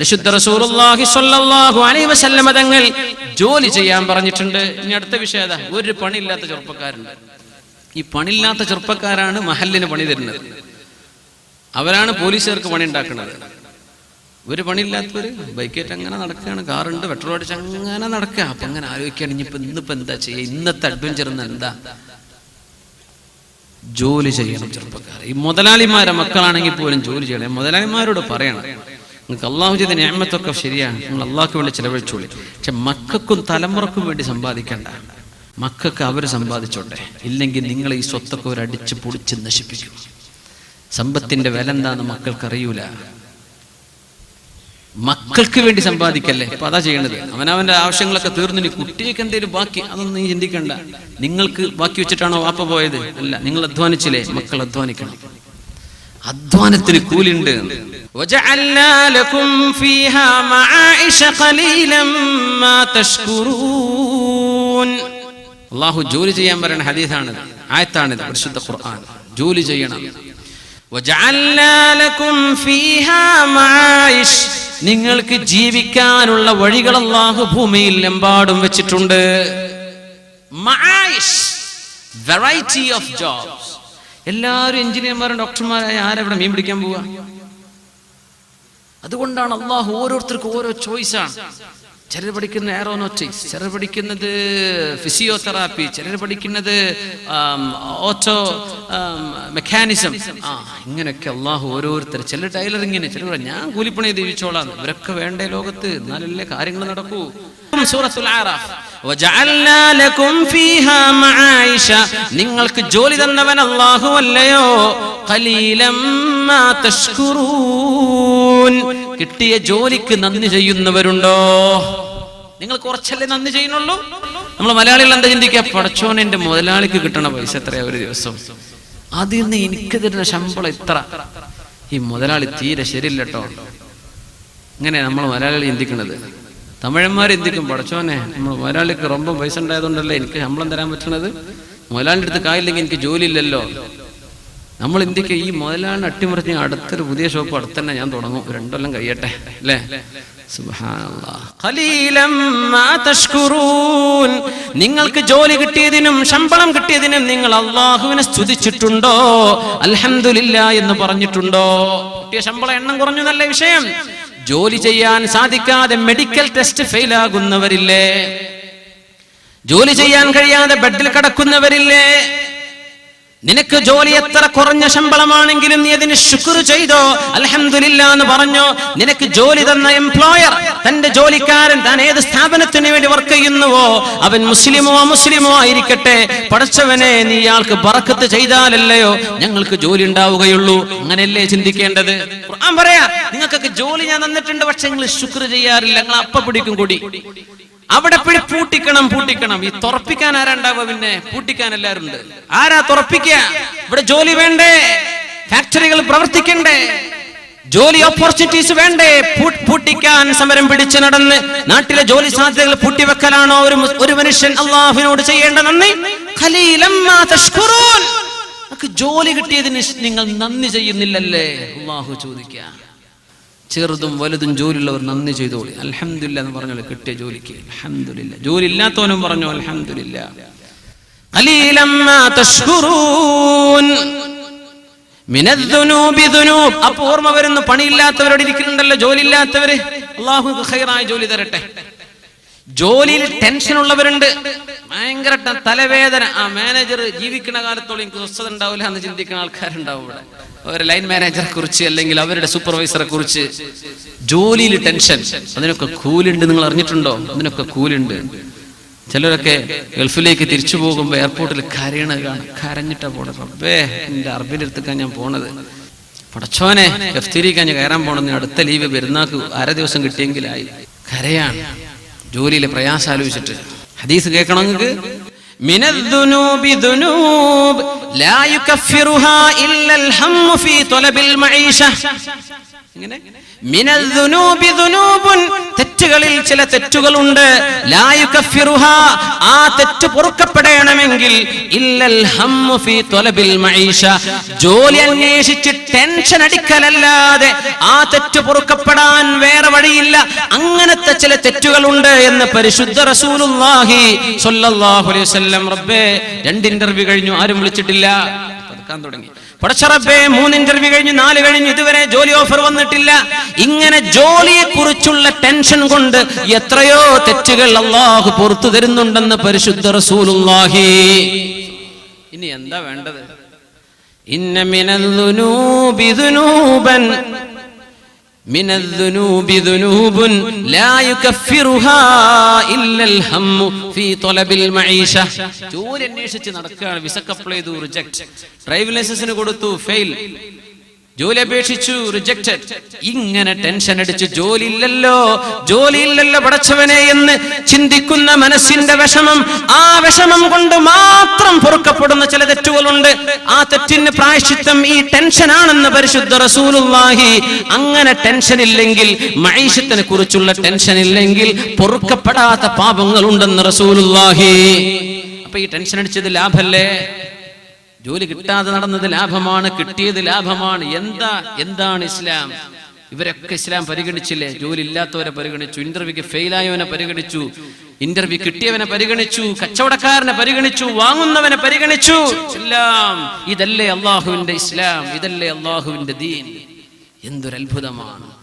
പരിശുദ്ധ റസൂലുള്ളാഹി സ്വല്ലല്ലാഹു അലൈഹി തങ്ങൾ ജോലി ചെയ്യാൻ പറഞ്ഞിട്ടുണ്ട്. ഇനി അടുത്ത വിഷയത ഒരു പണിയില്ലാത്ത ചെറുപ്പക്കാരുണ്ട് ഈ പണിയില്ലാത്ത ചെറുപ്പക്കാരാണ് മഹലിന് പണി തരുന്നത്. അവരാണ് പോലീസുകാർക്ക് പണി ഉണ്ടാക്കുന്നത്. ഒരു പണിയില്ലാത്തവര് ബൈക്കേറ്റ് അങ്ങനെ നടക്കുകയാണ്. കാറുണ്ട് പെട്രോൾ അടിച്ച് അങ്ങനെ നടക്കുക. അപ്പൊ അങ്ങനെ ആലോചിക്കുകയാണ്. ഇനിയിപ്പോ ഇന്നിപ്പോ എന്താ ചെയ്യുക? ഇന്നത്തെ അഡ്വഞ്ചർ എന്ന് എന്താ? ജോലി ചെയ്യണം ചെറുപ്പക്കാർ ഈ മുതലാളിമാരെ മക്കളാണെങ്കിൽ പോലും ജോലി ചെയ്യണം. മുതലാളിമാരോട് പറയണം. നിങ്ങൾക്ക് അള്ളാഹു ചെയ്ത ഞാമത്തൊക്കെ ശരിയാണ്. നിങ്ങൾ അള്ളാഹ്ക്ക് വേണ്ടി ചിലവഴിച്ചോളി. പക്ഷെ മക്കൾക്കും തലമുറക്കും വേണ്ടി സമ്പാദിക്കണ്ട. മക്കൾക്ക് അവർ സമ്പാദിച്ചോട്ടെ. ഇല്ലെങ്കിൽ നിങ്ങൾ ഈ സ്വത്തൊക്കെ ഒരു അടിച്ച് പൊടിച്ച് നശിപ്പിക്കും. സമ്പത്തിന്റെ വില എന്താന്ന് മക്കൾക്ക് അറിയൂല മക്കൾക്ക് വേണ്ടി സമ്പാദിക്കല്ലേ? അപ്പൊ അതാ ചെയ്യണത്. അവനവന്റെ ആവശ്യങ്ങളൊക്കെ തീർന്നു കുട്ടിക്ക് എന്തെങ്കിലും ബാക്കി അതൊന്നും നീ ചിന്തിക്കണ്ട. നിങ്ങൾക്ക് ബാക്കി വെച്ചിട്ടാണോ വാപ്പ പോയത്? അല്ല നിങ്ങൾ അധ്വാനിച്ചില്ലേ? മക്കൾ അധ്വാനിക്കണം. അധ്വാനത്തിന് കൂലിണ്ട്. وجعلنا لكم فيها معائش قليلا ما تشكرون അള്ളാഹു ജോലി ചെയ്യാൻ പറയുന്ന ഹദീസാണിത് ആയത്താണിത് പരിശുദ്ധ ഖുർആൻ ജോലി ചെയ്യണം وجعلنا لكم فيها معائش നിങ്ങൾക്ക് ജീവിക്കാനുള്ള വഴികൾ അള്ളാഹു ഭൂമിയിൽ എമ്പാടും വെച്ചിട്ടുണ്ട് വെറൈറ്റി ഓഫ് ജോബ്സ് എല്ലാവരും എഞ്ചിനീയർമാരും ഡോക്ടർമാരായ ആരെവിടെ മീൻ പിടിക്കാൻ പോവുക അതുകൊണ്ടാണ് അള്ളാഹു ഓരോരുത്തർക്കും ഓരോ ചോയ്സാണ് ചിലർ പഠിക്കുന്ന എയറോനോട്ടിക്സ് ചിലർ പഠിക്കുന്നത് ഫിസിയോതെറാപ്പി ചിലർ പഠിക്കുന്നത് ഓട്ടോ മെക്കാനിസം ആ ഇങ്ങനെയൊക്കെ അള്ളാഹു ഓരോരുത്തർ ചില ടൈലറിങ്ങിന് ചിലർ ഞാൻ കൂലിപ്പണി ജീവിച്ചോളാം ഇവരൊക്കെ വേണ്ടേ ലോകത്ത്. എന്നാലല്ലേ കാര്യങ്ങൾ നടക്കൂ. നിങ്ങൾക്ക് ജോലി തന്നവൻ അള്ളാഹു അല്ലയോ? കലീലം മാ തഷ്കുറൂൻ കിട്ടിയ ജോലിക്ക് നന്ദി ചെയ്യുന്നവരുണ്ടോ? നിങ്ങൾ കുറച്ചല്ലേ നന്ദി ചെയ്യുന്നുള്ളൂ? നമ്മൾ മലയാളികൾ എന്താ ചിന്തിക്കുക? പടച്ചോൻ എന്റെ മുതലാളിക്ക് കിട്ടണ പൈസ എത്രയാ ഒരു ദിവസം? അതിൽ നിന്ന് എനിക്ക് തരുന്ന ശമ്പളം ഇത്ര ഈ മുതലാളി തീരെ ശരിയില്ല കേട്ടോ. ഇങ്ങനെ നമ്മൾ മലയാളികൾ ചിന്തിക്കുന്നത് തമിഴന്മാർ ചിന്തിക്കും പടച്ചോനെ നമ്മൾ മുതലാളിക്ക് റൊമ്പ പൈസ ഉണ്ടായതുകൊണ്ടല്ലേ എനിക്ക് ശമ്പളം തരാൻ പറ്റുന്നത് മുതലാളിന്റെ അടുത്ത് കായില്ലെങ്കിൽ എനിക്ക് ജോലി ഇല്ലല്ലോ. നമ്മൾ ഇന്ത്യയ്ക്ക് ഈ മുതലാളിനെ അട്ടിമറിഞ്ഞ് അടുത്തൊരു പുതിയ ഷോപ്പ് അടുത്ത് തന്നെ ഞാൻ തുടങ്ങും. രണ്ടൊല്ലം കഴിയട്ടെ. അല്ലേ. നിങ്ങൾക്ക് ജോലി കിട്ടിയതിനും ശമ്പളം കിട്ടിയതിനും നിങ്ങൾ അള്ളാഹുവിനെ സ്തുതിച്ചിട്ടുണ്ടോ? അലഹമില്ല എന്ന് പറഞ്ഞിട്ടുണ്ടോ? കിട്ടിയ ശമ്പളം എണ്ണം കുറഞ്ഞു നല്ല വിഷയം? ജോലി ചെയ്യാൻ സാധിക്കാതെ മെഡിക്കൽ ടെസ്റ്റ് ഫെയിൽ ആകുന്നവരില്ലേ ജോലി ചെയ്യാൻ കഴിയാതെ ബെഡിൽ കിടക്കുന്നവരില്ലേ? നിനക്ക് ജോലി എത്ര കുറഞ്ഞ ശമ്പളമാണെങ്കിലും നീ അതിന് ശുക്ർ ചെയ്തോ? അലഹമില്ല എന്ന് പറഞ്ഞോ? നിനക്ക് ജോലി തന്ന എംപ്ലോയർ തന്റെ ജോലിക്കാരൻ താൻ ഏത് സ്ഥാപനത്തിന് വേണ്ടി വർക്ക് ചെയ്യുന്നുവോ? അവൻ മുസ്ലിമോ അമുസ്ലിമോ ആയിരിക്കട്ടെ. പഠിച്ചവനെ നീ ഇയാൾക്ക് പറക്കത്ത് ചെയ്താലല്ലയോ? ഞങ്ങൾക്ക് ജോലി ഉണ്ടാവുകയുള്ളൂ. അങ്ങനെയല്ലേ ചിന്തിക്കേണ്ടത്? പറയാ നിങ്ങൾക്കൊക്കെ ജോലി ഞാൻ തന്നിട്ടുണ്ട് പക്ഷെ നിങ്ങൾ ശുക്ർ ചെയ്യാറില്ല നിങ്ങൾ അപ്പ പിടിക്കും കൂടി. അവിടെ പിടി പൂട്ടിക്കണം പൂട്ടിക്കണം. ഈ തുറപ്പിക്കാൻ ആരാണ്ടാവുക പിന്നെ? പൂട്ടിക്കാൻ എല്ലാവരും ഉണ്ട് ആരാ തുറപ്പിക്കുക? ഇവിടെ ജോലി വേണ്ടേ? ഫാക്ടറികൾ പ്രവർത്തിക്കണ്ടേ? ജോലി ഓപ്പർച്യൂണിറ്റീസ് വേണ്ടേ? പൂട്ടിക്കാൻ സമരം പിടിച്ചു നടന്ന് നാട്ടിലെ ജോലി സാധ്യതകൾ പൂട്ടിവെക്കലാണോ ഒരു ഒരു മനുഷ്യൻ അള്ളാഹുവിനോട് ചെയ്യേണ്ട നന്ദി? ജോലി കിട്ടിയതിന് നിങ്ങൾ നന്ദി ചെയ്യുന്നില്ലല്ലേ? അള്ളാഹു ചോദിക്കുക. ചെറുതും വലുതും ജോലിയുള്ളവർ നന്ദി ചെയ്തോളി. അലഹമില്ല എന്ന് പറഞ്ഞോളൂ കിട്ടിയ ജോലിക്ക്. അലഹമില്ല ജോലി ഇല്ലാത്തവനും പറഞ്ഞു അലഹമില്ല ഓർമ്മ വരുന്നു പണിയില്ലാത്തവരോട് ഇരിക്കുന്നുണ്ടല്ലോ ജോലി ഇല്ലാത്തവര് അള്ളാഹു ഖൈറായ ജോലി തരട്ടെ. ജോലിയിൽ ടെൻഷൻ ഉള്ളവരുണ്ട് ഭയങ്കര തലവേദന. ആ മാനേജർ ജീവിക്കുന്ന കാലത്തോളം എനിക്ക് സ്വസ്ഥത ഉണ്ടാവില്ല എന്ന് ചിന്തിക്കുന്ന ആൾക്കാരുണ്ടാവും ഇവിടെ. ഒരു ലൈൻ മാനേജറെ കുറിച്ച് അല്ലെങ്കിൽ അവരുടെ സൂപ്പർവൈസറെ കുറിച്ച് ജോലിയിൽ ടെൻഷൻ. അതിനൊക്കെ കൂലുണ്ട് നിങ്ങൾ അറിഞ്ഞിട്ടുണ്ടോ? അതിനൊക്കെ കൂലുണ്ട്. ചിലരൊക്കെ ഗൾഫിലേക്ക് തിരിച്ചു പോകുമ്പോൾ എയർപോർട്ടിൽ കരയണത് കാണും. കരഞ്ഞിട്ടാ പോണത്. എന്റെ അറബിന്റെ അടുത്തേക്കാണ് ഞാൻ പോണത്. പടച്ചോനെ എഫ്തിരിക്കാൻ ഞാൻ കയറാൻ പോണെന്ന് അടുത്ത ലീവ് പെരുന്നാക്ക് അര ദിവസം കിട്ടിയെങ്കിലായി. കരയാണ്. ജോലിയിലെ പ്രയാസം ആലോചിച്ചിട്ട്. ഹദീസ് കേൾക്കണം നിങ്ങൾക്ക് من الذنوب ذنوب لا يكفرها إلا الهم في طلب المعيشة തെറ്റുകളിൽ ചില തെറ്റുകളുണ്ട്. ആ തെറ്റ് പൊറുക്കപ്പെടണമെങ്കിൽ ജോലി അന്വേഷിച്ച് ടെൻഷൻ അടിക്കലല്ലാതെ ആ തെറ്റ് പൊറുക്കപ്പെടാൻ വേറെ വഴിയില്ല. അങ്ങനത്തെ ചില തെറ്റുകളുണ്ട് എന്ന് പരിശുദ്ധ അലൈഹി വസല്ലം റബ്ബേ രണ്ട് ഇന്റർവ്യൂ കഴിഞ്ഞു. ആരും വിളിച്ചിട്ടില്ല. തുടങ്ങി. പടച്ചറബേ മൂന്ന് ഇന്റർവ്യൂ കഴിഞ്ഞു നാല് കഴിഞ്ഞു ഇതുവരെ ജോലി ഓഫർ വന്നിട്ടില്ല. ഇങ്ങനെ ജോലിയെ കുറിച്ചുള്ള ടെൻഷൻ കൊണ്ട് എത്രയോ തെറ്റുകൾ അള്ളാഹു പുറത്തു തരുന്നുണ്ടെന്ന് പരിശുദ്ധ റസൂലുള്ളാഹി. ഇനി എന്താ വേണ്ടത്? من الذنوب ذنوب لا يكفرها إلا الهم في طلب المعيشة ജോലി അന്വേഷിച്ച് നടക്കുകയാണ് വിസക്ക് അപ്ലൈ ചെയ്തു റിജക്ട് ഡ്രൈവിംഗ് ലൈസൻസിന് കൊടുത്തു ഫെയിൽ ജോലി അപേക്ഷിച്ചു റിജക്റ്റഡ് ഇങ്ങനെ ടെൻഷൻ അടിച്ച് ജോലി ഇല്ലല്ലോ ജോലി ഇല്ലല്ലോ പടച്ചവനെ എന്ന് ചിന്തിക്കുന്ന മനസ്സിന്റെ വിഷമം ആ വിഷമം കൊണ്ട് മാത്രം പൊറുക്കപ്പെടുന്ന ചില തെറ്റുകളുണ്ട്. ആ തെറ്റിന് പ്രായശ്ചിത്തം ഈ ടെൻഷൻ ആണെന്ന് പരിശുദ്ധ റസൂലുള്ളാഹി. അങ്ങനെ ടെൻഷൻ ഇല്ലെങ്കിൽ മൈഷത്തിനെ കുറിച്ചുള്ള ടെൻഷൻ ഇല്ലെങ്കിൽ പൊറുക്കപ്പെടാത്ത പാപങ്ങൾ ഉണ്ടെന്ന് റസൂലുള്ളാഹി. അപ്പൊ ഈ ടെൻഷൻ അടിച്ചത് ലാഭല്ലേ? ജോലി കിട്ടാതെ നടന്നത് ലാഭമാണ് കിട്ടിയത് ലാഭമാണ്. എന്താ എന്താണ് ഇസ്ലാം? ഇവരൊക്കെ ഇസ്ലാം പരിഗണിച്ചില്ലേ? ജോലി ഇല്ലാത്തവരെ പരിഗണിച്ചു ഇന്റർവ്യൂക്ക് ഫെയിലായവനെ പരിഗണിച്ചു ഇന്റർവ്യൂ കിട്ടിയവനെ പരിഗണിച്ചു കച്ചവടക്കാരനെ പരിഗണിച്ചു വാങ്ങുന്നവനെ പരിഗണിച്ചു. ഇതല്ലേ അള്ളാഹുവിന്റെ ഇസ്ലാം ഇതല്ലേ അള്ളാഹുവിന്റെ ദീൻ. എന്തൊരത്ഭുതമാണ്.